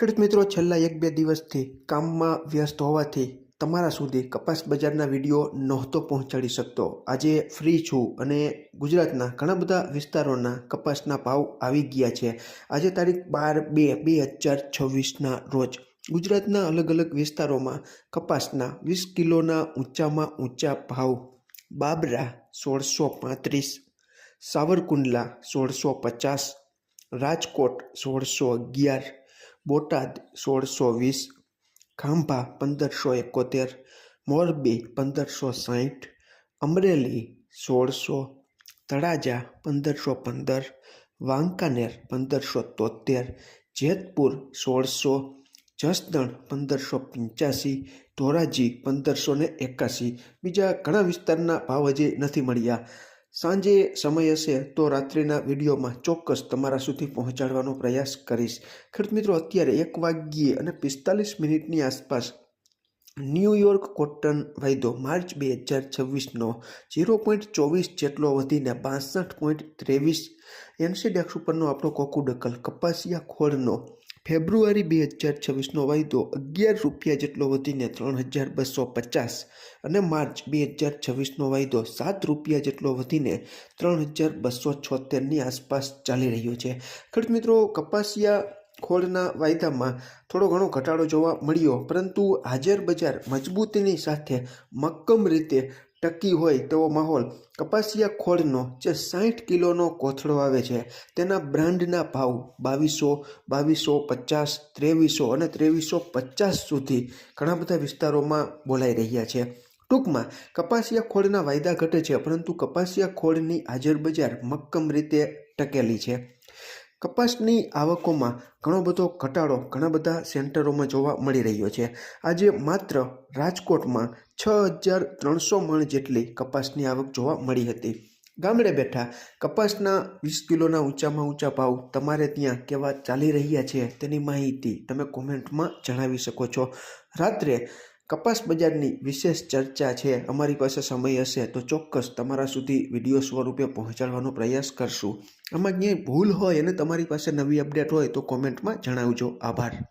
ખેડૂત મિત્રો, છેલ્લા એક બે દિવસથી કામમાં વ્યસ્ત હોવાથી તમારા સુધી કપાસ બજારના વીડિયો નહોતો પહોંચાડી શકતો. આજે ફ્રી છું અને ગુજરાતના ઘણા બધા વિસ્તારોના કપાસના ભાવ આવી ગયા છે. આજે તારીખ બાર બે બે હજાર છવ્વીસના રોજ ગુજરાતના અલગ અલગ વિસ્તારોમાં કપાસના વીસ કિલોના ઊંચામાં ઊંચા ભાવ. બાબરા સોળસો પાંત્રીસ, સાવરકુંડલા સોળસો પચાસ, રાજકોટ સોળસો અગિયાર બોટાદ સોળસો વીસ, ખાંભા પંદરસો એકોતેર, મોરબી પંદરસો સાહીઠ અમરેલી સોળસો, તળાજા પંદરસો પંદર, વાંકાનેર પંદરસો તોતેર જેતપુર સોળસો, જસદણ પંદરસો પંચ્યાસી, ધોરાજી પંદરસો ને એકાસી. બીજા ઘણા વિસ્તારના ભાવ હજી નથી મળ્યા. સાંજે સમય હશે તો રાત્રિના વિડીયોમાં ચોક્કસ તમારા સુધી પહોંચાડવાનો પ્રયાસ કરીશ. ખેડૂત મિત્રો, અત્યારે એક વાગ્યે અને પિસ્તાલીસ મિનિટની આસપાસ ન્યૂયોર્ક કોટન વાયદો માર્ચ બે હજાર છવ્વીસનો ઝીરો પોઈન્ટ ચોવીસ જેટલો વધીને બાસઠ પોઈન્ટ ત્રેવીસ. એનસીડેક્સ ઉપરનો આપણો કોકુડકલ કપાસિયા ખોળનો ફેબ્રુઆરી બે હજાર છવ્વીસનો વાયદો અગિયાર રૂપિયા જેટલો વધીને ત્રણ હજાર બસો પચાસ અને માર્ચ બે હજાર છવ્વીસનો વાયદો સાત રૂપિયા જેટલો વધીને ત્રણ હજાર બસો છોતેરની આસપાસ ચાલી રહ્યો છે. ખેડૂત મિત્રો, કપાસિયા ખોળના વાયદામાં થોડો ઘણો ઘટાડો જોવા મળ્યો, પરંતુ હાજર બજાર મજબૂતીની સાથે મક્કમ રીતે ટકી હોય તેવો માહોલ કપાસિયા ખોળનો જે સાઠ કિલોનો કોથળો આવે છે, તેના બ્રાન્ડના ભાવ બાવીસો બાવીસો પચાસ, ત્રેવીસો અને ત્રેવીસો પચાસ સુધી ઘણા બધા વિસ્તારોમાં બોલાઈ રહ્યા છે. ટૂંકમાં કપાસિયા ખોળના વાયદા ઘટે છે, પરંતુ કપાસિયા ખોળની હાજર બજાર મક્કમ રીતે ટકેલી છે. કપાસની આવકોમાં ઘણો બધો ઘટાડો ઘણા બધા સેન્ટરોમાં જોવા મળી રહ્યો છે. આજે માત્ર રાજકોટમાં છ હજાર ત્રણસો મણ જેટલી કપાસની આવક જોવા મળી હતી. ગામડે બેઠા કપાસના વીસ કિલોના ઊંચામાં ઊંચા ભાવ તમારે ત્યાં કેવા ચાલી રહ્યા છે તેની માહિતી તમે કોમેન્ટમાં જણાવી શકો છો. રાત્રે કપાસ બજારની વિશેષ ચર્ચા છે. અમારી પાસે સમય હશે તો ચોક્કસ તમારા સુધી વીડિયો સ્વરૂપે પહોંચાડવાનો પ્રયાસ કરશું. આમાં ક્યાંય ભૂલ હોય અને તમારી પાસે નવી અપડેટ હોય તો કોમેન્ટમાં જણાવજો. આભાર.